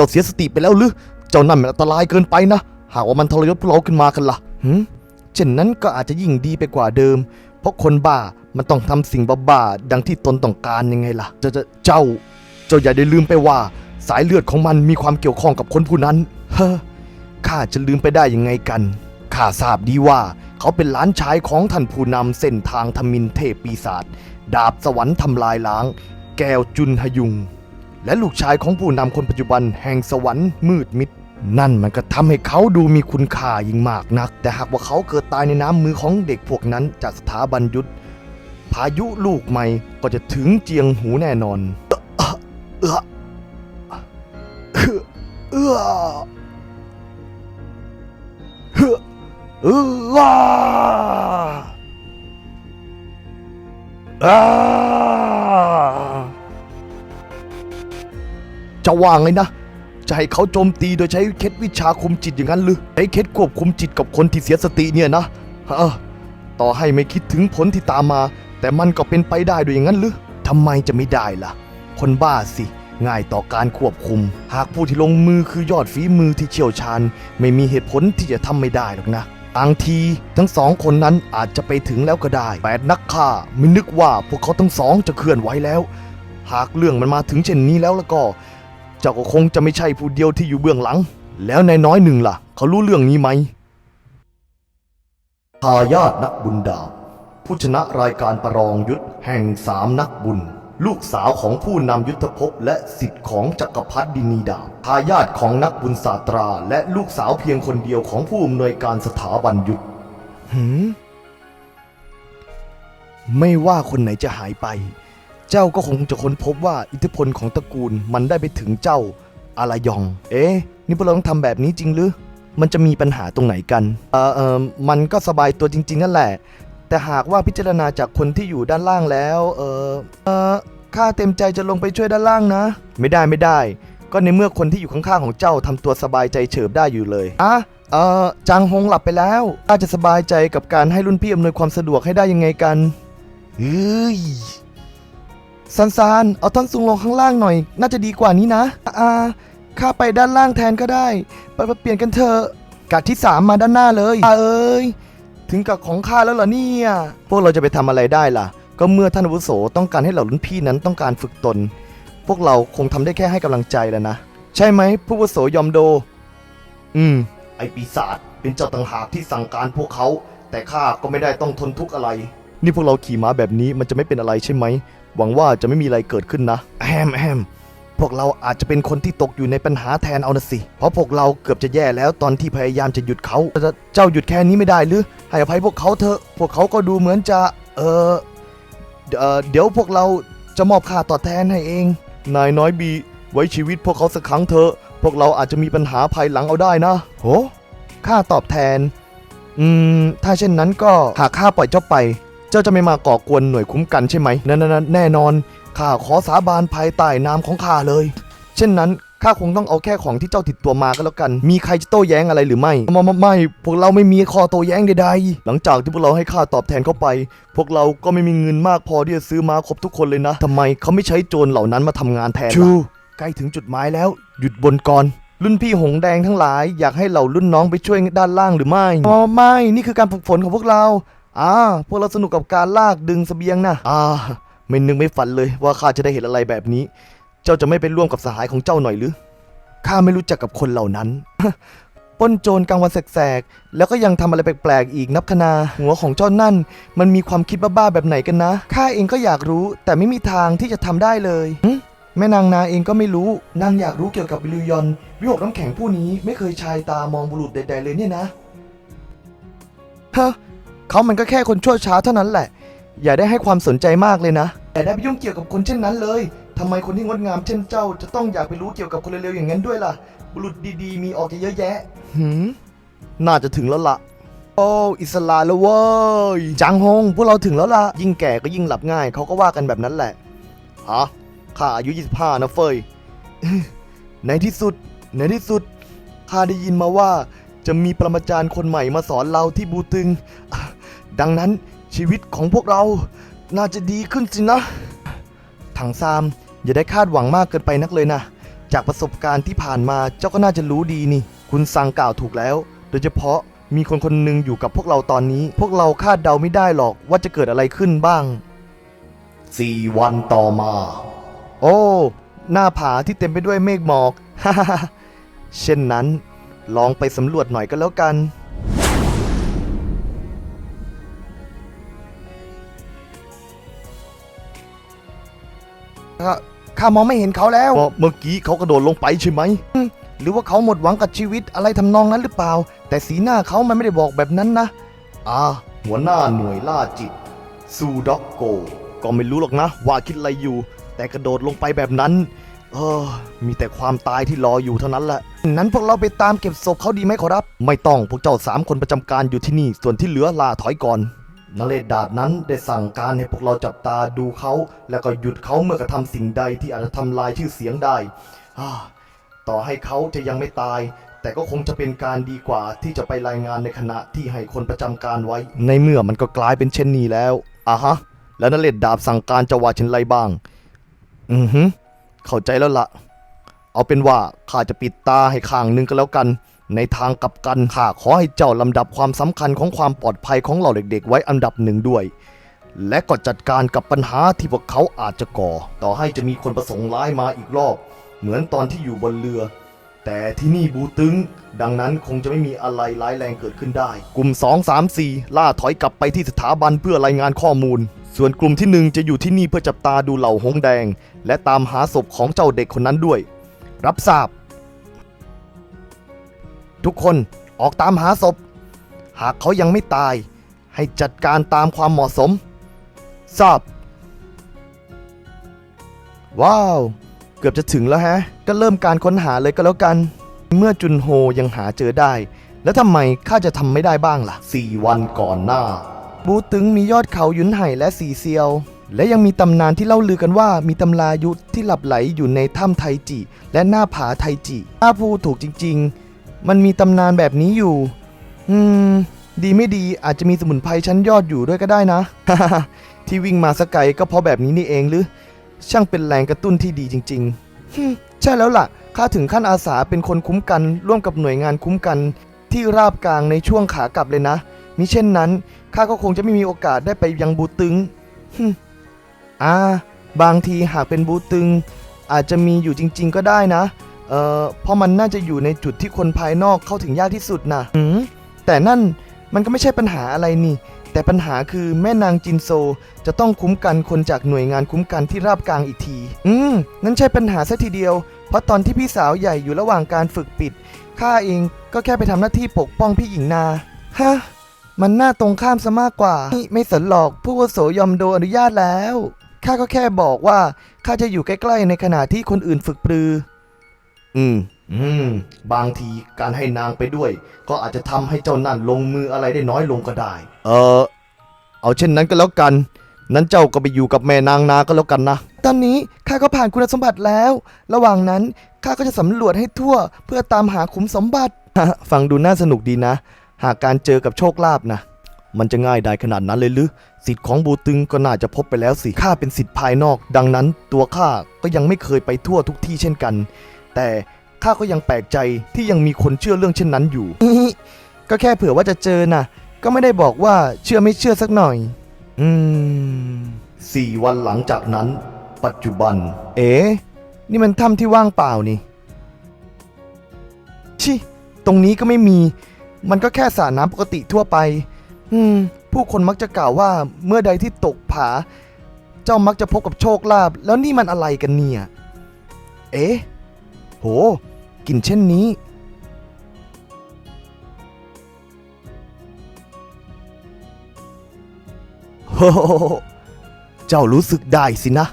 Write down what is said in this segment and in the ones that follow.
จ้าเสียสติไปแล้วหรือ เจ้านั่นมันอันตรายเกินไปนะ หากว่ามันทรยศพวกเราขึ้นมากันล่ะหืมเช่นนั้นก็อาจจะยิ่งดีไปกว่าเดิม เพราะคนบ้ามันต้องทำสิ่งบ้าๆดังที่ตนต้องการยังไงล่ะเจ้าเจ้าเจ้า เจ้าอย่าได้ลืมไปว่า สายเลือดของมันมีความเกี่ยวข้องกับคนผู้นั้น เฮ้อข้าจะลืมไปได้ยังไงกันข้าทราบดีว่าเขาเป็นหลานชายของท่านผู้นำเส้นทางธมินเทพปีศาจดาบสวรรค์ทำลายล้าง แก้วจุนหยุง และลูกชายของผู้นำคนปัจจุบันแห่งสวรรค์มืดมิด นั่นมันก็ทำให้เขาดูมีคุณค่ายิ่งมากนัก แต่หากว่าเขาเกิดตายในน้ำมือของเด็กพวกนั้นจากสถาบันยุทธพายุลูกใหม่ก็จะถึงเจียงหูแน่นอน เอื้อเอื้อเอื้อเอื้อ จะวางเลยนะ จะให้เขาโจมตีโดยใช้เคล็ดวิชาคุมจิตอย่างนั้นหรือใช้เคล็ดควบคุมจิตกับคนที่เสียสติเนี่ยนะต่อให้ไม่คิดถึงผลที่ตามมา แต่มันก็เป็นไปได้ด้วยอย่างนั้นหรือทำไมจะไม่ได้ล่ะ คนบ้าสิง่ายต่อการควบคุม หากผู้ที่ลงมือคือยอดฝีมือที่เชี่ยวชาญ ไม่มีเหตุผลที่จะทำไม่ได้หรอกนะบางทีทั้งสองคนนั้นอาจจะไปถึงแล้วก็ได้แปดนักฆ่าไม่นึกว่าพวกเขาทั้งสองจะเคลื่อนไหวแล้ว หากเรื่องมันมาถึงเช่นนี้แล้วแล้วก็ เจ้าก็คงจะไม่ใช่ผู้เดียวที่อยู่เบื้องหลัง แล้วนายน้อยหนึ่งล่ะ เขารู้เรื่องนี้ไหมทายาทนักบุญดาบผู้ชนะรายการประลองยุทธแห่งสามนักบุญ ลูกสาวของผู้นำยุทธภพและสิทธิ์ของจักรพรรดินีดาบทายาทของนักบุญศาสตรา และลูกสาวเพียงคนเดียวของผู้อำนวยการสถาบันยุทธหืมไม่ว่าคนไหนจะหายไป เจ้าก็คงจะค้นพบว่าอิทธิพลของตระกูลมันได้ไปถึงเจ้าอารายอง เอ๊ะ นี่พวกเราต้องทำแบบนี้จริงหรือ มันจะมีปัญหาตรงไหนกัน เออเออมันก็สบายตัวจริง ๆ นั่นแหละ แต่หากว่าพิจารณาจากคนที่อยู่ด้านล่างแล้ว เออเออข้าเต็มใจจะลงไปช่วยด้านล่างนะ ไม่ได้ไม่ได้ ก็ในเมื่อคนที่อยู่ข้างๆของเจ้าทำตัวสบายใจเฉิบได้อยู่เลยอะเออจางฮงหลับไปแล้วข้าจะสบายใจกับการให้รุ่นพี่อำนวยความสะดวกให้ได้ยังไงกันเฮ้ย ซันซานเอาท่อนซุงลงข้างล่างหน่อย น่าจะดีกว่านี้นะอ่าข้าไปด้านล่างแทนก็ได้ไปไปเปลี่ยนกันเถอะกาดที่สามมาด้านหน้าเลยอ่าเอ้ย ถึงกับของข้าแล้วเหรอเนี่ย พวกเราจะไปทำอะไรได้ล่ะ ก็เมื่อท่านอาวุโสต้องการให้เหล่ารุ่นพี่นั้นต้องการฝึกตน พวกเราคงทำได้แค่ให้กำลังใจแล้วนะ ใช่ไหมผู้อาวุโสยอมโด อืม ไอปีศาจเป็นเจ้าต่างหากที่สั่งการพวกเขา แต่ข้าก็ไม่ได้ต้องทนทุกข์อะไร นี่พวกเราขี่ม้าแบบนี้มันจะไม่เป็นอะไรใช่ไหม หวังว่าจะไม่มีอะไรเกิดขึ้นนะแฮมแฮมพวกเราอาจจะเป็นคนที่ตกอยู่ในปัญหาแทนเอานะสิ เพราะพวกเราเกือบจะแย่แล้วตอนที่พยายามจะหยุดเขาแต่เจ้าหยุดแค่นี้ไม่ได้หรือ ให้อภัยพวกเขาเถอะ พวกเขาก็ดูเหมือนจะเออเออเดี๋ยวพวกเราจะมอบค่าตอบแทนให้เอง นายน้อยบี ไว้ชีวิตพวกเขาสักครั้งเถอะ พวกเราอาจจะมีปัญหาภายหลังเอาได้นะ โห ค่าตอบแทน อืม ถ้าเช่นนั้นก็หากข้าปล่อยเจ้าไป เจ้าจะไม่มาก่อกวนหน่วยคุ้มกันใช่ไหมนั่นๆๆแน่นอนข้าขอสาบานภายใต้นามของข้าเลย เช่นนั้นข้าคงต้องเอาแค่ของที่เจ้าติดตัวมาก็แล้วกัน มีใครจะโต้แย้งอะไรหรือไม่ไม่ไม่ไม่พวกเราไม่มีข้อโต้แย้งใดๆ หลังจากที่พวกเราให้ค่าตอบแทนเข้าไป พวกเราก็ไม่มีเงินมากพอที่จะซื้อมาครบทุกคนเลยนะทำไมเขาไม่ใช้โจรเหล่านั้นมาทำงานแทนชูใกล้ถึงจุดหมายแล้ว หยุดบนก่อน รุ่นพี่หงแดงทั้งหลาย อยากให้เหล่ารุ่นน้องไปช่วยด้านล่างหรือไม่ อ๋อไม่ นี่คือการฝึกฝนของพวกเรา อ่าพวกเราสนุกกับการลากดึงเสบียงนะอ่า ไม่นึกไม่ฝันเลยว่าข้าจะได้เห็นอะไรแบบนี้ เจ้าจะไม่ไปร่วมกับสหายของเจ้าหน่อยหรือข้าไม่รู้จักกับคนเหล่านั้น ป้นโจรกลางวันแสกๆ แล้วก็ยังทำอะไรแปลกๆ อีกนับคณาหัวของเจ้านั่น มันมีความคิดบ้าๆแบบไหนกันนะข้าเองก็อยากรู้แต่ไม่มีทางที่จะทำได้เลยแม่นางนาเองก็ไม่รู้นางอยากรู้เกี่ยวกับบิลยอน วิหกน้ำแข็งผู้นี้ไม่เคยชายตามองบุรุษใดๆเลยเนี่ยนะฮะ เขามันก็แค่คนชั่วช้าเท่านั้นแหละ อย่าได้ให้ความสนใจมากเลยนะอย่าได้ไปยุ่งเกี่ยวกับคนเช่นนั้นเลยทำไมคนที่งดงามเช่นเจ้า จะต้องอยากไปรู้เกี่ยวกับคนเร็วๆอย่างนั้นด้วยล่ะ บุรุษดีๆ มีออกเยอะแยะ หืม น่าจะถึงแล้วล่ะ โอ้ อิสลาแล้วเว้ยจางฮง พวกเราถึงแล้วล่ะ ยิ่งแก่ก็ยิ่งหลับง่าย เขาก็ว่ากันแบบนั้นแหละ ฮะ ข้าอายุ 25 นะเฟย ในที่สุด ในที่สุด ข้าได้ยินมาว่า จะมีปรมาจารย์คนใหม่มาสอนเราที่บูตึงอะ ดังนั้นชีวิตของพวกเราน่าจะดีขึ้นสินะ ถังซามอย่าได้คาดหวังมากเกินไปนักเลยนะ จากประสบการณ์ที่ผ่านมาเจ้าก็น่าจะรู้ดีนี่ คุณสั่งกล่าวถูกแล้ว โดยเฉพาะมีคนคนหนึ่งอยู่กับพวกเราตอนนี้ พวกเราคาดเดาไม่ได้หรอกว่าจะเกิดอะไรขึ้นบ้างสี่วันต่อมา โอ้ หน้าผาที่เต็มไปด้วยเมฆหมอก เช่นนั้น ลองไปสำรวจหน่อยก็แล้วกัน ข้าข้ามองไม่เห็นเขาแล้วเมื่อกี้เขากระโดดลงไปใช่ไหม หรือว่าเขาหมดหวังกับชีวิตอะไรทำนองนั้นหรือเปล่า แต่สีหน้าเขามันไม่ได้บอกแบบนั้นนะ อ่า หัวหน้าหน่วยล่าจิต ซูด็อกโก ก็ไม่รู้หรอกนะ ว่าคิดอะไรอยู่ แต่กระโดดลงไปแบบนั้น เออ มีแต่ความตายที่รออยู่เท่านั้นแหละ นั้นพวกเราไปตามเก็บศพเขาดีไหมขอรับ ไม่ต้องพวกเจ้าสามคนประจำการอยู่ที่นี่ ส่วนที่เหลือลาถอยก่อน นเรศดาดนั้นได้สั่งการให้พวกเราจับตาดูเขา แล้วก็หยุดเขาเมื่อกระทำสิ่งใดที่อาจจะทำลายชื่อเสียงได้ต่อให้เขาจะยังไม่ตาย แต่ก็คงจะเป็นการดีกว่าที่จะไปรายงานในขณะที่ให้คนประจำการไว้ ในเมื่อมันก็กลายเป็นเช่นนี้แล้วอะฮะ แล้วนเรศดาบสั่งการจะว่าเช่นไรบ้าง อือฮึเข้าใจแล้วละเอาเป็นว่าข้าจะปิดตาให้ข้างนึงก็แล้วกัน ในทางกลับกันข้าขอให้เจ้าลำดับความสำคัญของความปลอดภัยของเหล่าเด็ก ๆ ไว้อันดับหนึ่งด้วย และก็จัดการกับปัญหาที่พวกเขาอาจจะก่อ ต่อให้จะมีคนประสงค์ร้ายมาอีกรอบ เหมือนตอนที่อยู่บนเรือ แต่ที่นี่บูตึง ดังนั้นคงจะไม่มีอะไรร้ายแรงเกิดขึ้นได้ กลุ่ม 2 3 4 ล่าถอยกลับไปที่สถาบันเพื่อรายงานข้อมูล ส่วนกลุ่มที่หนึ่งจะอยู่ที่นี่เพื่อจับตาดูเหล่าหงแดง และตามหาศพของเจ้าเด็กคนนั้นด้วย รับทราบ ทุกคนออกตามหาศพ หากเขายังไม่ตาย ให้จัดการตามความเหมาะสม ทราบ ว้าว เกือบจะถึงแล้วฮะ ก็เริ่มการค้นหาเลยก็แล้วกัน เมื่อจุนโฮยังหาเจอได้ แล้วทำไมข้าจะทำไม่ได้บ้างล่ะ 4 วันก่อนหน้า บูตึงมียอดเขาหยุนไห่และสีเซียว และยังมีตำนานที่เล่าลือกันว่ามีตำรายุทธที่หลับไหลอยู่ในถ้ำไทจิ และหน้าผาไทจิถ้าพูดถูกจริง ๆ มันมีตำนานแบบนี้อยู่ อืม ดีไม่ดีอาจจะมีสมุนไพรชั้นยอดอยู่ด้วยก็ได้นะ ที่วิ่งมาสกไกลก็เพราะแบบนี้นี่เองหรือ ช่างเป็นแรงกระตุ้นที่ดีจริงๆ ใช่แล้วล่ะ ข้าถึงขั้นอาสาเป็นคนคุ้มกัน ร่วมกับหน่วยงานคุ้มกัน ที่ราบกลางในช่วงขากลับเลยนะ มิเช่นนั้นข้าก็คงจะไม่มีโอกาสได้ไปยังบูตึงอ่า บางทีหากเป็นบูตึง อาจจะมีอยู่จริง ๆ ก็ได้นะ เอ่อเพราะมันน่าจะอยู่ในจุดที่คนภายนอกเข้าถึงยากที่สุดนะหืมแต่นั่นมันก็ไม่ใช่ปัญหาอะไรนี่ แต่ปัญหาคือแม่นางจินโซ จะต้องคุ้มกันคนจากหน่วยงานคุ้มกันที่ราบกลางอีกที อืมนั่นใช่ปัญหาซะทีเดียว เพราะตอนที่พี่สาวใหญ่อยู่ระหว่างการฝึกปิดข้าเองก็แค่ไปทำหน้าที่ปกป้องพี่หญิงนาฮะมันน่าตรงข้ามซะมากกว่านี่ไม่สนหรอกผู้อาวุโสยอมโดนอนุญาตแล้วข้าก็แค่บอกว่าข้าจะอยู่ใกล้ๆในขณะที่คนอื่นฝึกปรือ อืม อืม บางทีการให้นางไปด้วย ก็อาจจะทำให้เจ้านั่นลงมืออะไรได้น้อยลงก็ได้ เออ เอาเช่นนั้นก็แล้วกัน นั้นเจ้าก็ไปอยู่กับแม่นางนาก็แล้วกันนะ ตอนนี้ข้าก็ผ่านคุณสมบัติแล้ว ระหว่างนั้นข้าก็จะสำรวจให้ทั่ว เพื่อตามหาขุมสมบัติ ฟังดูน่าสนุกดีนะ หากการเจอกับโชคลาภนะ มันจะง่ายได้ขนาดนั้นเลยหรือสิทธิ์ของบูตึงก็น่าจะพบไปแล้วสิข้าเป็นสิทธิ์ภายนอก ดังนั้น ตัวข้าก็ยังไม่เคยไปทั่วทุกที่เช่นกัน แต่ข้าก็ยังแปลกใจที่ยังมีคนเชื่อเรื่องเช่นนั้นอยู่ ก็แค่เผื่อว่าจะเจอน่ะ ก็ไม่ได้บอกว่าเชื่อไม่เชื่อสักหน่อย อืมสี่วันหลังจากนั้น ปัจจุบัน เอ๋นี่มันถ้ำที่ว่างเปล่านี่ ชิ ตรงนี้ก็ไม่มี มันก็แค่สระน้ำปกติทั่วไป อืม ผู้คนมักจะกล่าวว่าเมื่อใดที่ตกผา เจ้ามักจะพบกับโชคลาภแล้วนี่มันอะไรกันเนี่ย เอ๊ะ โหกลิ่นเช่นนี้ โฮเจ้ารู้สึกได้สินะ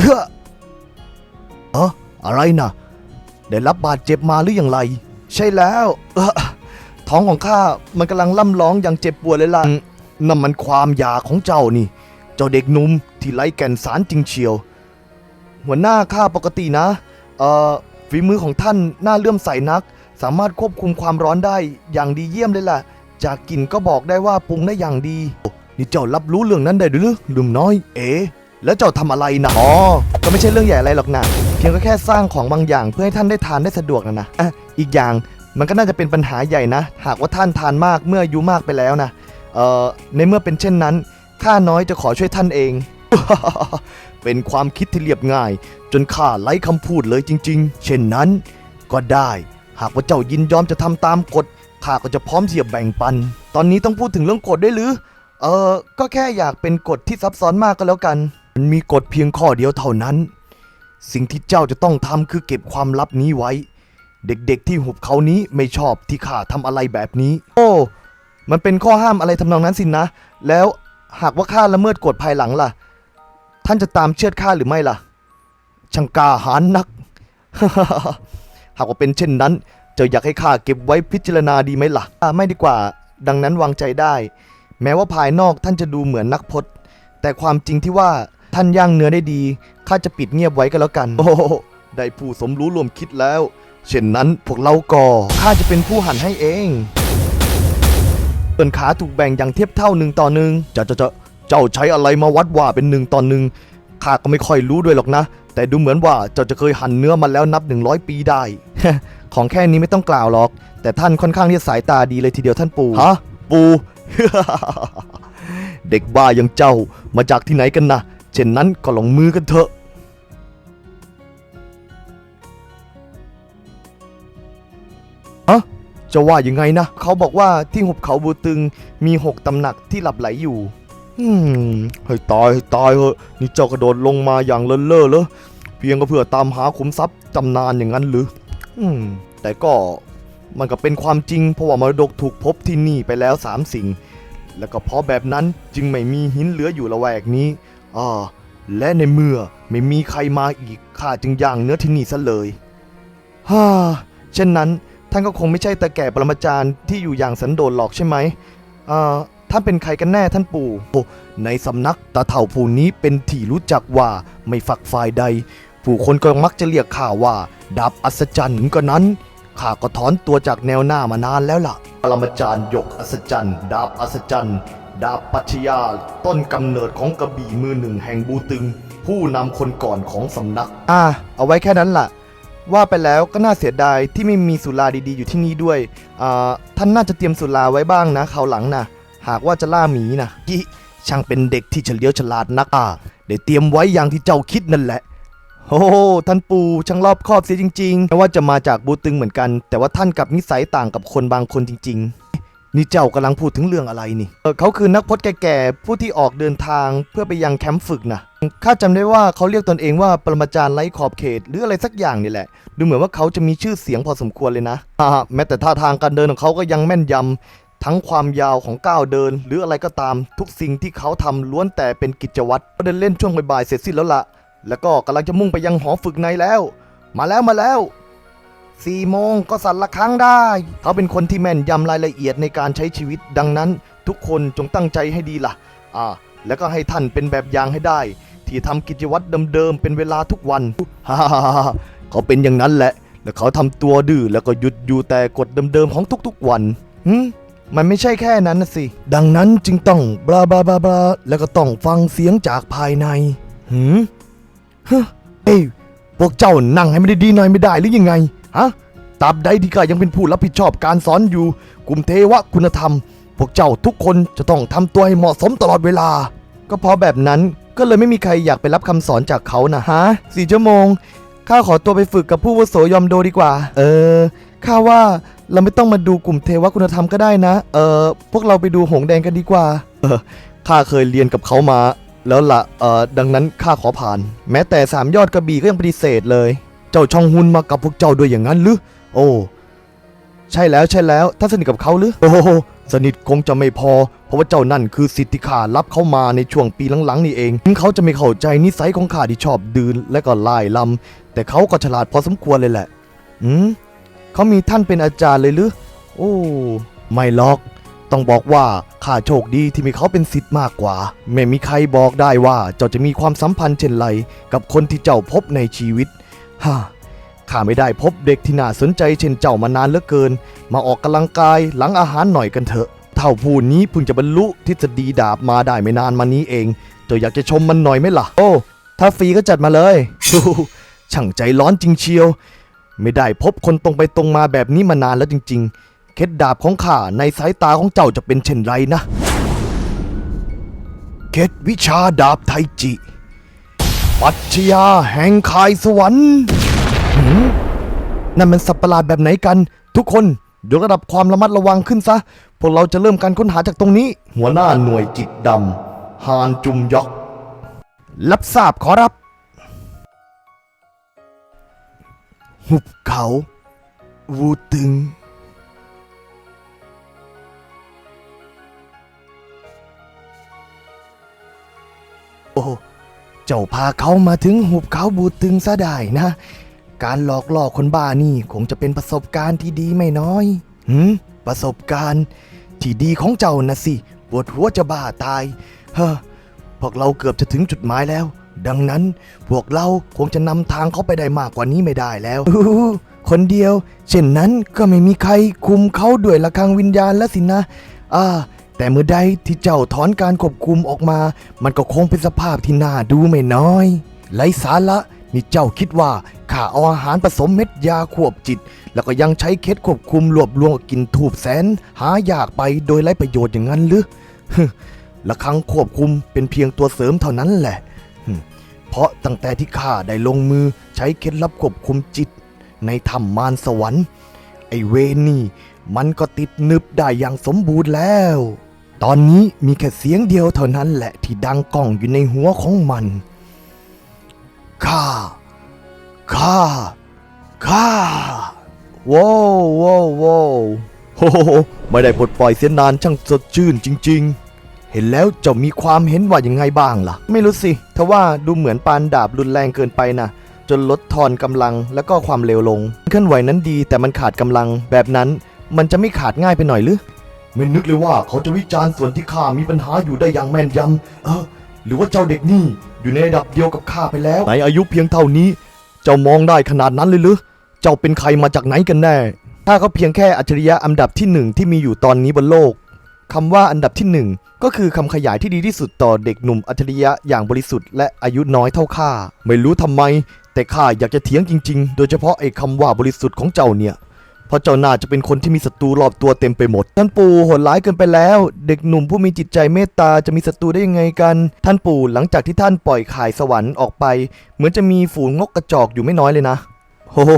เฮ้อเอออะไรนะได้รับบาดเจ็บมาหรืออย่างไร ใช่แล้ว เอ้อท้องของข้ามันกำลังล่ำร้องอย่างเจ็บปวดเลยล่ะนั่นมันความอยากของเจ้านี่ เจ้าเด็กหนุ่มที่ไร้แก่นสารจริงเชียว หัวหน้าข้าปกตินะ เอ่อฝีมือของท่านน่าเลื่อมใสนัก สามารถควบคุมความร้อนได้อย่างดีเยี่ยมเลยล่ะ จากกลิ่นก็บอกได้ว่าปรุงได้อย่างดี นี่เจ้ารับรู้เรื่องนั้นได้ด้วยหรือลืมน้อย เอ๋แล้วเจ้าทำอะไรนะอ๋อก็ไม่ใช่เรื่องใหญ่อะไรหรอกนะเพียงก็แค่สร้างของบางอย่างเพื่อให้ท่านได้ทานได้สะดวกนะนะอะอีกอย่างมันก็น่าจะเป็นปัญหาใหญ่นะ หากว่าท่านทานมากเมื่ออายุมากไปแล้วนะเอ่อในเมื่อเป็นเช่นนั้นข้าน้อยจะขอช่วยท่านเอง เป็นความคิดที่เรียบง่าย จนข้าไร้คำพูดเลยจริง ๆ เช่นนั้น ก็ได้ หากว่าเจ้ายินยอมจะทำตามกฎข้าก็จะพร้อมที่จะแบ่งปัน ตอนนี้ต้องพูดถึงเรื่องกฎด้วยหรือ เออก็แค่อยากเป็นกฎที่ซับซ้อนมากก็แล้วกัน มันมีกฎเพียงข้อเดียวเท่านั้น สิ่งที่เจ้าจะต้องทำคือเก็บความลับนี้ไว้ เด็กๆที่หุบเขานี้ไม่ชอบที่ข้าทำอะไรแบบนี้ โอ้ มันเป็นข้อห้ามอะไรทำนองนั้นสินะ แล้วหากว่าข้าละเมิดกฎภายหลังล่ะ ท่านจะตามเชือดข้าหรือไม่ล่ะ ช่างกล้าหาญนัก หากว่าเป็นเช่นนั้น เจ้าอยากให้ข้าเก็บไว้พิจารณาดีไหมล่ะไม่ดีกว่า ดังนั้นวางใจได้ แม้ว่าภายนอกท่านจะดูเหมือนนักพจน์ แต่ความจริงที่ว่าท่านย่างเนื้อได้ดี ข้าจะปิดเงียบไว้ก็แล้วกัน โอ้ได้ผู้สมรู้ร่วมคิดแล้ว เช่นนั้นพวกเราก็ข้าจะเป็นผู้หั่นให้เองส่วนขาถูกแบ่งอย่างเทียบเท่าหนึ่งต่อหนึ่งจะจะจะ เจ้าใช้อะไรมาวัดว่าเป็นหนึ่งต่อหนึ่งข้าก็ไม่ค่อยรู้ด้วยหรอกนะ แต่ดูเหมือนว่าเจ้าจะเคยหั่นเนื้อมาแล้วนับ 100 ปีได้ ของแค่นี้ไม่ต้องกล่าวหรอก แต่ท่านค่อนข้างที่จะสายตาดีเลยทีเดียวท่านปู่ฮะปู่ เด็กบ้าอย่างเจ้ามาจากที่ไหนกันนะเช่นนั้นก็ลงมือกันเถอะอะจะว่ายังไงนะ เขาบอกว่าที่หุบเขาบูตึงมีหกตำหนักที่หลับไหลอยู่ อืมให้ตายให้ตายเหอะนี่เจ้ากระโดดลงมาอย่างเลินเล่อเหรอเพียงก็เพื่อตามหาขุมทรัพย์ตำนานอย่างนั้นหรือ อืม แต่ก็มันก็เป็นความจริงเพราะว่ามรดกถูกพบที่นี่ไปแล้วสามสิ่ง แล้วก็เพราะแบบนั้นจึงไม่มีหินเหลืออยู่ละแวกนี้อ่าและในเมื่อไม่มีใครมาอีกข้าจึงย่างเนื้อที่นี่ซะเลยฮ่าเช่นนั้นท่านก็คงไม่ใช่ตาแก่ปรมาจารย์ที่อยู่อย่างสันโดษหรอกใช่ไหมอ่า ท่านเป็นใครกันแน่ท่านปู่ ในสำนักตาเถ่าผู้นี้เป็นที่รู้จักว่าไม่ฝักฝ่ายใด ผู้คนก็มักจะเรียกข้าว่าดาบอัศจรรย์กระนั้นข้าก็ถอนตัวจากแนวหน้ามานานแล้วล่ะปรมาจารย์ยกอัศจรรย์ดาบอัศจรรย์ดาบปัชญาต้นกำเนิดของกระบี่มือหนึ่งแห่งบูตึง ผู้นำคนก่อนของสำนัก อ่า เอาไว้แค่นั้นล่ะ ว่าไปแล้วก็น่าเสียดายที่ไม่มีสุราดีๆอยู่ที่นี่ด้วยอ่าท่านน่าจะเตรียมสุราไว้บ้างนะคราวหลังนะ หากว่าจะล่าหมีนะยิช่างเป็นเด็กที่เฉลียวฉลาดนักอ่าได้เตรียมไว้อย่างที่เจ้าคิดนั่นแหละโอ้โหท่านปู่ช่างรอบคอบเสียจริงๆแม้ว่าจะมาจากบูตึงเหมือนกัน แต่ว่าท่านกับนิสัยต่างกับคนบางคนจริง ๆ นี่เจ้ากำลังพูดถึงเรื่องอะไรนี่เออเขาคือนักพจน์แก่ๆผู้ที่ออกเดินทางเพื่อไปยังแคมป์ฝึกนะข้าจำได้ว่าเขาเรียกตนเองว่าปรมาจารย์ไร้ขอบเขต หรืออะไรสักอย่างนี่แหละ ดูเหมือนว่าเขาจะมีชื่อเสียงพอสมควรเลยนะอ่าแม้แต่ท่าทางการเดินของเขาก็ยังแม่นยำ ทั้งความยาวของก้าวเดิน หรืออะไรก็ตามทุกสิ่งที่เขาทำล้วนแต่เป็นกิจวัตรก็เดินเล่นช่วงบ่ายๆเสร็จสิ้นแล้วล่ะ แล้วก็กำลังจะมุ่งไปยังหอฝึกในแล้ว มาแล้วมาแล้วสี่โมงก็สั่นละครั้งได้ เขาเป็นคนที่แม่นยำรายละเอียดในการใช้ชีวิตดังนั้น ทุกคนจงตั้งใจให้ดีล่ะ อ่า แล้วก็ให้ท่านเป็นแบบอย่างให้ได้ ที่ทำกิจวัตรเดิมๆเป็นเวลาทุกวันฮ่าฮ่าฮ่าเขาเป็นอย่างนั้นแหละ แล้วเขาทำตัวดื้อแล้วก็หยุดอยู่แต่กฎเดิมๆของทุกๆวันหืม มันไม่ใช่แค่นั้นนะสิ ดังนั้นจึงต้องบลาบลาบลาบลาแล้วก็ต้องฟังเสียงจากภายใน หืมฮะเอ้ยพวกเจ้านั่งให้มันดีๆหน่อยไม่ได้หรือยังไง ฮะตราบใดที่ข้ายังเป็นผู้รับผิดชอบการสอนอยู่ กลุ่มเทวะคุณธรรม พวกเจ้าทุกคนจะต้องทำตัวให้เหมาะสมตลอดเวลา ก็เพราะแบบนั้นก็เลยไม่มีใครอยากไปรับคำสอนจากเขานะฮะสี่ชั่วโมงข้าขอตัวไปฝึกกับผู้วุโสยอมโดดีกว่า เออข้าว่า เราไม่ต้องมาดูกลุ่มเทวคุณธรรมก็ได้นะ เออพวกเราไปดูหงแดงกันดีกว่า เออข้าเคยเรียนกับเขามา แล้วละ่ะ เอ่อดังนั้นข้าขอผ่าน แม้แต่สามยอดกระบี่ก็ยังปฏิเสธเลย เจ้าชองฮุนมากับพวกเจ้าด้วยอย่างนั้นหรือ โอ้ ใช่แล้วใช่แล้วท่านสนิทกับเขาหรือ โอ้โหสนิทคงจะไม่พอ เพราะว่าเจ้านั่นคือสิทธิขารับเข้ามาในช่วงปีหลังๆนี่เองถึงเขาจะไม่เข้าใจนิสัยของข้าที่ชอบดื่นและก็ล่ายลำแต่เขาก็ฉลาดพอสมควรเลยแหละ อืม เขามีท่านเป็นอาจารย์เลยหรือ โอ้ ไม่หรอก ต้องบอกว่าข้าโชคดีที่มีเขาเป็นสิทธิ์มากกว่า ไม่มีใครบอกได้ว่าเจ้าจะมีความสัมพันธ์เช่นไร กับคนที่เจ้าพบในชีวิต ฮ่าข้าไม่ได้พบเด็กที่น่าสนใจเช่นเจ้ามานานเหลือเกิน มาออกกำลังกายหลังอาหารหน่อยกันเถอะ เท่าผู้นี้เพิ่งจะบรรลุทฤษฎีดาบมาได้ไม่นานมานี้เอง เจ้าอยากจะชมมันหน่อยไหมล่ะ โอ้ ถ้าฟรีก็จัดมาเลยชูช่างใจร้อนจริงเชียว ไม่ได้พบคนตรงไปตรงมาแบบนี้มานานแล้วจริง ๆ เคล็ดดาบของข้าในสายตาของเจ้าจะเป็นเช่นไรนะ เคล็ดวิชาดาบไทจิ ปัจฉยาแห่งคายสวรรค์นั่นมันสัตว์ประหลาดแบบไหนกัน ทุกคนยกระดับความระมัดระวังขึ้นซะ พวกเราจะเริ่มการค้นหาจากตรงนี้ หัวหน้าหน่วยจิตดำฮานจุมยอกรับทราบขอรับ หุบเขา วูตึง โอ้เจ้าพาเขามาถึงหุบเขาบูตึงซะได้นะ การหลอกล่อคนบ้านี่คงจะเป็นประสบการณ์ที่ดีไม่น้อยหืมประสบการณ์ที่ดีของเจ้านะสิ ปวดหัวจะบ้าตาย เฮ้อพวกเราเกือบจะถึงจุดหมายแล้ว ดังนั้นพวกเราคงจะนำทางเขาไปได้มากกว่านี้ไม่ได้แล้วคนเดียว เช่นนั้นก็ไม่มีใครคุมเขาด้วยละคังวิญญาณแล้วสินะ อ่า แต่เมื่อใดที่เจ้าถอนการควบคุมออกมา มันก็คงเป็นสภาพที่น่าดูไม่น้อยไร้สาระนี่เจ้าคิดว่าข้าเอาอาหารผสมเม็ดยาควบจิต แล้วก็ยังใช้เคล็ดควบคุมรวบรวมกินถูบแสน หายากไปโดยไร้ประโยชน์อย่างนั้นหรือละคังควบคุมเป็นเพียงตัวเสริมเท่านั้นแหละ เพราะตั้งแต่ที่ข้าได้ลงมือใช้เคล็ดลับควบคุมจิต ในถ้ำมารสวรรค์ไอเวนี่มันก็ติดนึบได้อย่างสมบูรณ์แล้ว ตอนนี้มีแค่เสียงเดียวเท่านั้นแหละที่ดังก้องอยู่ในหัวของมันข้าข้าข้าว้าวว้าวว้าวโอ้โหไม่ได้ปลดปล่อยเสียนานช่างสดชื่นจริง ๆ เห็นแล้วเจ้ามีความเห็นว่ายังไงบ้างล่ะ ไม่รู้สิทว่าดูเหมือนปานดาบรุนแรงเกินไปนะจนลดทอนกำลังแล้วก็ความเร็วลงเคลื่อนไหวนั้นดีแต่มันขาดกำลังแบบนั้น มันจะไม่ขาดง่ายไปหน่อยหรือไม่นึกเลยว่าเขาจะวิจารณ์ส่วนที่ข้ามีปัญหาอยู่ได้อย่างแม่นยำเออหรือว่าเจ้าเด็กนี่อยู่ในระดับเดียวกับข้าไปแล้วในอายุเพียงเท่านี้ เจ้ามองได้ขนาดนั้นเลยหรือเจ้าเป็นใครมาจากไหนกันแน่ถ้าเขาเพียงแค่อัจฉริยะอันดับที่หนึ่งที่มีอยู่ตอนนี้บนโลก คำว่าอันดับที่หนึ่งก็คือคำขยายที่ดีที่สุดต่อเด็กหนุ่มอัจฉริยะอย่างบริสุทธิ์และอายุน้อยเท่าข้า ไม่รู้ทำไม แต่ข้าอยากจะเถียงจริง ๆ โดยเฉพาะไอ้คำว่าบริสุทธิ์ของเจ้าเนี่ยเพราะเจ้าน่าจะเป็นคนที่มีศัตรูรอบตัวเต็มไปหมด ท่านปู่โหดร้ายเกินไปแล้ว เด็กหนุ่มผู้มีจิตใจเมตตาจะมีศัตรูได้ยังไงกัน ท่านปู่หลังจากที่ท่านปล่อยข่ายสวรรค์ออกไป เหมือนจะมีฝูงนกกระจอกอยู่ไม่น้อยเลยนะโอ้โห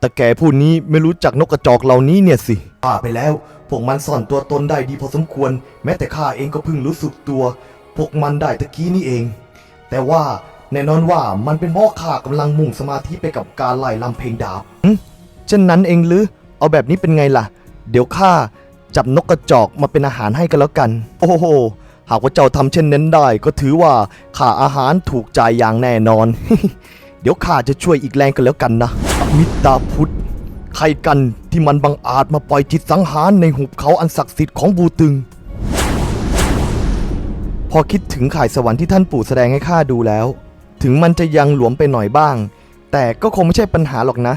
แต่แกผู้นี้ไม่รู้จักนกกระจอกเหล่านี้เนี่ยสิป่าไปแล้ว พวกมันซ่อนตัวตนได้ดีพอสมควร แม้แต่ข้าเองก็เพิ่งรู้สึกตัว พวกมันได้ตะกี้นี่เอง แต่ว่าแน่นอนว่ามันเป็นเพราะข้ากำลังมุ่งสมาธิไปกับการไล่ลำเพลงดาบเช่นนั้นเองหรือ เอาแบบนี้เป็นไงล่ะ เดี๋ยวข้าจับนกกระจอกมาเป็นอาหารให้กันแล้วกัน โอ้โห หากว่าเจ้าทำเช่นนั้นได้ ก็ถือว่าข้าอาหารถูกใจอย่างแน่นอนเดี๋ยวข้าจะช่วยอีกแรงกันแล้วกันนะ มิตาพุทธใครกันที่มันบังอาจมาปล่อยจิตสังหารในหุบเขาอันศักดิ์สิทธิ์ของบูตึง พอคิดถึงข่ายสวรรค์ที่ท่านปู่แสดงให้ข้าดูแล้ว ถึงมันจะยังหลวมไปหน่อยบ้าง แต่ก็คงไม่ใช่ปัญหาหรอกนะ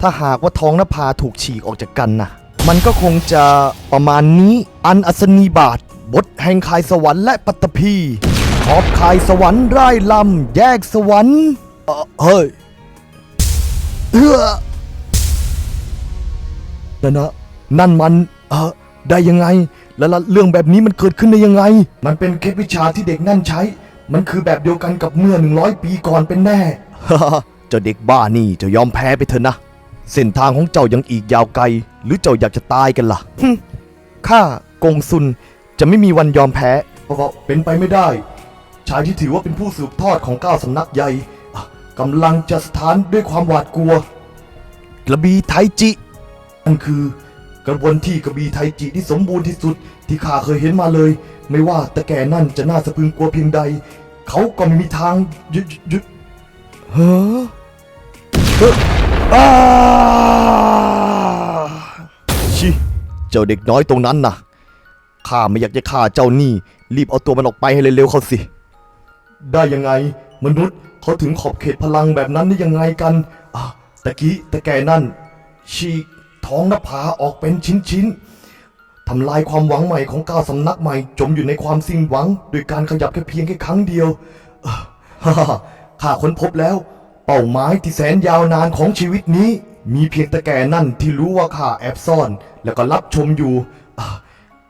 ถ้าหากว่าท้องนภาถูกฉีกออกจากกันนะมันก็คงจะประมาณนี้อันอัศนีบาท บทแห่งข่ายสวรรค์และปัตตภีขอบข่ายสวรรค์ไร่ลำแยกสวรรค์ เอ่อเฮ้ยเฮ้อนั่นนะนั่นมันเออได้ยังไง แล้วละเรื่องแบบนี้มันเกิดขึ้นได้ยังไง มันเป็นเคล็ดวิชาที่เด็กนั่นใช้ มันคือแบบเดียวกันกับเมื่อหนึ่งร้อยปีก่อนเป็นแน่เจ้าเด็กบ้านี่เจะยอมแพ้ไปเถอะนะ เส้นทางของเจ้ายังอีกยาวไกล หรือเจ้าอยากจะตายกันล่ะฮึ่มข้ากงซุนจะไม่มีวันยอมแพ้ เพราะว่าเป็นไปไม่ได้ ชายที่ถือว่าเป็นผู้สืบทอดของเก้าสำนักใหญ่อะ กำลังจะสถานด้วยความหวาดกลัว กระบี่ไทจินั่นคือกระบวนที่กระบี่ไทจิที่สมบูรณ์ที่สุดที่ข้าเคยเห็นมาเลย ไม่ว่าตะแก่นั่นจะน่าสะพรึงกลัวเพียงใด เขาก็ไม่มีทางหยุดหยุดเฮ้อเฮ้ออ้าชิเจ้าเด็กน้อยตรงนั้นน่ะข้าไม่อยากจะฆ่าเจ้านี่ รีบเอาตัวมันออกไปให้เร็วๆเขาสิ ได้ยังไงมนุษย์ เขาถึงขอบเขตพลังแบบนั้นได้ยังไงกันอะตะกี้ตะแกนั่น ฉีกท้องหนภาผาออกเป็นชิ้นๆทำลายความหวังใหม่ของก้าวสำนักใหม่ จมอยู่ในความสิ้นหวัง โดยการขยับแค่เพียงแค่ครั้งเดียวฮ่าฮ่าข้าค้นพบแล้ว เป้าหมายที่แสนยาวนานของชีวิตนี้ มีเพียงต่แกนั่นที่รู้ว่าข้าแอบซ่อน แล้วก็รับชมอยู่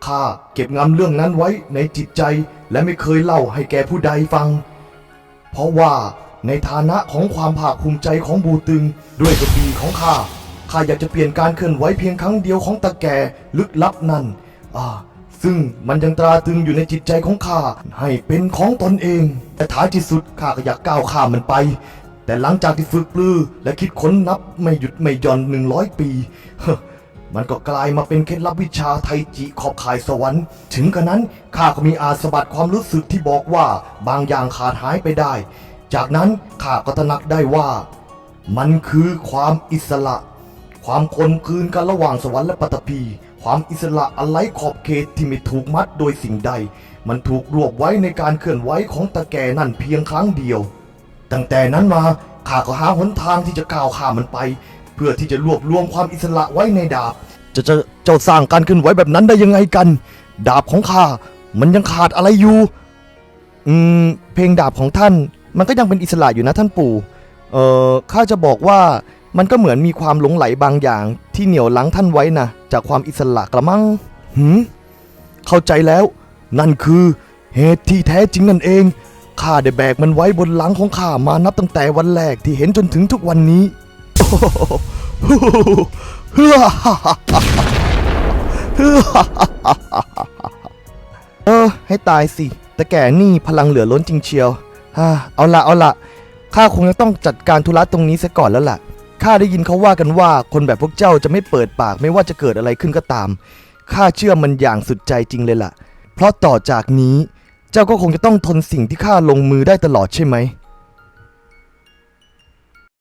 ข้าเก็บงำเรื่องนั้นไว้ในจิตใจและไม่เคยเล่าให้แกผู้ใดฟัง เพราะว่า ในฐานะของความภาคภูมิใจของบูตึง ด้วยกระบี่ของข้าข้าอยากจะเปลี่ยนการเคลื่อนไหวเพียงครั้งเดียวของตะแก่ลึกลับนั่นอ่าซึ่งมันยังตราตรึงอยู่ในจิตใจของข้าให้เป็นของตนเอง แต่ท้ายที่สุดข้าก็อยากก้าวข้ามมันไป แต่หลังจากที่ฝึกปลือและคิดค้นนับไม่หยุดไม่หย่อนหนึ่งร้อยปีมันก็กลายมาเป็นเคล็ดลับวิชาไทจิขอบข่ายสวรรค์ ถึงกระนั้นข้าก็มีอาสบัดความรู้สึกที่บอกว่าบางอย่างขาดหายไปได้ จากนั้นข้าก็ตระหนักได้ว่า มันคือความอิสระ ความคนคืนกันระหว่างสวรรค์และปัตภีความอิสระอันไร้ขอบเขตที่ไม่ถูกมัดโดยสิ่งใด มันถูกรวบไว้ในการเคลื่อนไหวของตะแก่นั่นเพียงครั้งเดียว ตั้งแต่นั้นมาข้าก็หาหนทางที่จะก้าวข้ามมันไป เพื่อที่จะรวบรวมความอิสระไว้ในดาบ จะจะเจ้าสร้างการเคลื่อนไหวแบบนั้นได้ยังไงกัน ดาบของข้ามันยังขาดอะไรอยู่ อืม เพลงดาบของท่าน มันก็ยังเป็นอิสระอยู่นะท่านปู่เอ่อข้าจะบอกว่ามันก็เหมือนมีความหลงไหลบางอย่าง ที่เหนี่ยวลังท่านไว้นะจากความอิสระกระมังหืมเข้าใจแล้ว นั่นคือเหตุที่แท้จริงนั่นเองข้าได้แบกมันไว้บนหลังของข้ามานับตั้งแต่วันแรกที่เห็นจนถึงทุกวันนี้เอเออให้ตายสิ แต่แก่นี่พลังเหลือล้นจริงเชียว ฮ่าเอาละเอาละข้าคงจะต้องจัดการธุระตรงนี้ซะก่อนแล้วล่ะ ข้าได้ยินเขาว่ากันว่าคนแบบพวกเจ้าจะไม่เปิดปากไม่ว่าจะเกิดอะไรขึ้นก็ตาม ข้าเชื่อมันอย่างสุดใจจริงเลยล่ะ เพราะต่อจากนี้ เจ้าก็คงจะต้องทนสิ่งที่ข้าลงมือได้ตลอดใช่ไหม